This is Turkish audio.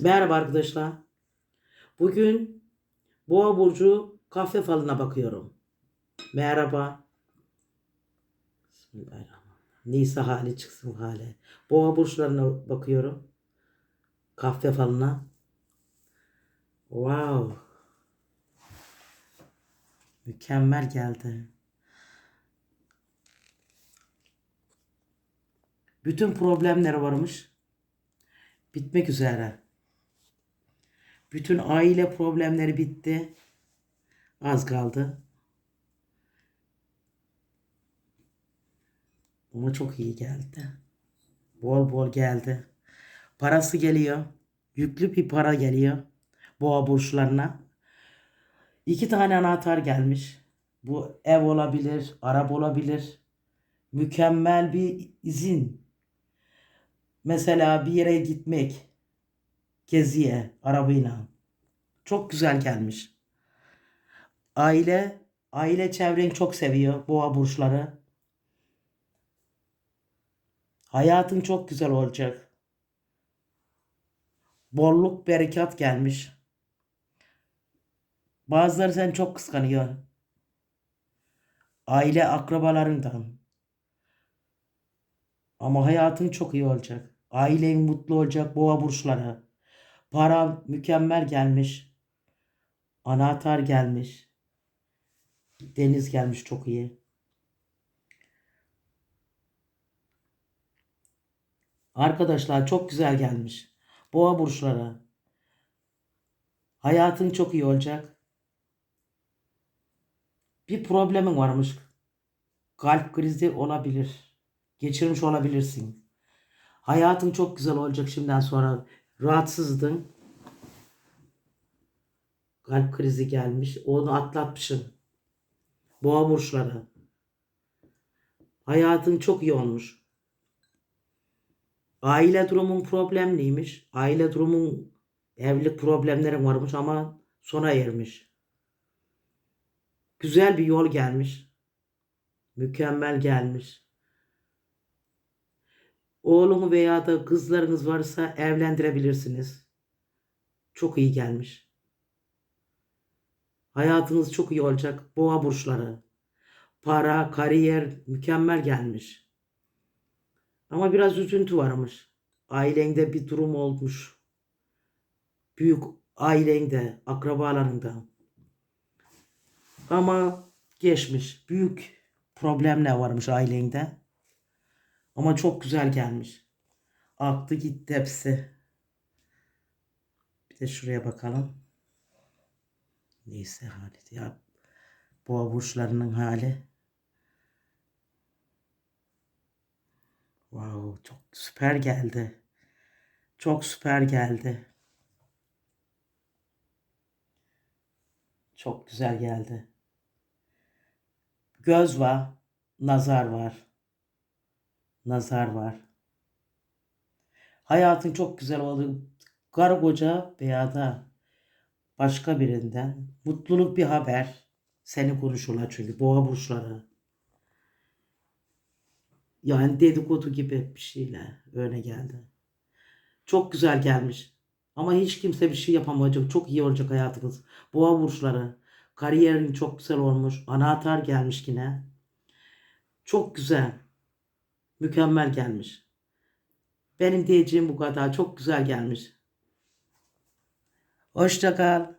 Merhaba arkadaşlar. Bugün Boğa burcu kahve falına bakıyorum. Merhaba. Nisa hali çıksın hali. Boğa burçlarına bakıyorum. Kahve falına. Wow. Mükemmel geldi. Bütün problemleri varmış. Bitmek üzere. Bütün aile problemleri bitti. Az kaldı. Ama çok iyi geldi. Bol bol geldi. Parası geliyor. Yüklü bir para geliyor. Boğa burçlarına. İki tane anahtar gelmiş. Bu ev olabilir, araba olabilir. Mükemmel bir izin. Mesela bir yere gitmek. Geziye, arabayla. Çok güzel gelmiş. Aile, aile çevreni çok seviyor boğa burçları. Hayatın çok güzel olacak. Bolluk, berekat gelmiş. Bazıları seni çok kıskanıyor. Aile akrabalarından. Ama hayatın çok iyi olacak. Ailen mutlu olacak boğa burçları. Para mükemmel gelmiş. Anahtar gelmiş. Deniz gelmiş çok iyi. Arkadaşlar çok güzel gelmiş. Boğa burçları. Hayatın çok iyi olacak. Bir problemin varmış. Kalp krizi olabilir. Geçirmiş olabilirsin. Hayatın çok güzel olacak şimdiden sonra. Rahatsızdın. Kalp krizi gelmiş. Onu atlatmışsın. Boğa burçları. Hayatın çok iyi olmuş. Aile durumun problemliymiş. Aile durumun evlilik problemlerin varmış ama sona ermiş. Güzel bir yol gelmiş. Mükemmel gelmiş. Oğlumu veya da kızlarınız varsa evlendirebilirsiniz. Çok iyi gelmiş. Hayatınız çok iyi olacak. Boğa burçları. Para, kariyer mükemmel gelmiş. Ama biraz üzüntü varmış. Ailende bir durum olmuş. Büyük ailende, akrabalarında. Ama geçmiş. Büyük problemler varmış ailende. Ama çok güzel gelmiş. Aktı gitti hepsi. Bir de şuraya bakalım. Neyse hali ya. Boğa burçlarının hali. Wow, çok süper geldi. Çok süper geldi. Çok güzel geldi. Göz var, nazar var. Nazar var. Hayatın çok güzel oldu. Karı veya da başka birinden mutluluk bir haber. Seni konuşurlar çünkü boğa burçları. Yani dedikodu gibi bir şeyle öyle geldi. Çok güzel gelmiş. Ama hiç kimse bir şey yapamayacak. Çok iyi olacak hayatınız. Boğa burçları. Kariyerin çok güzel olmuş. Anahtar gelmiş yine. Çok güzel. Mükemmel gelmiş. Benim diyeceğim bu kadar. Çok güzel gelmiş. Hoşça kal.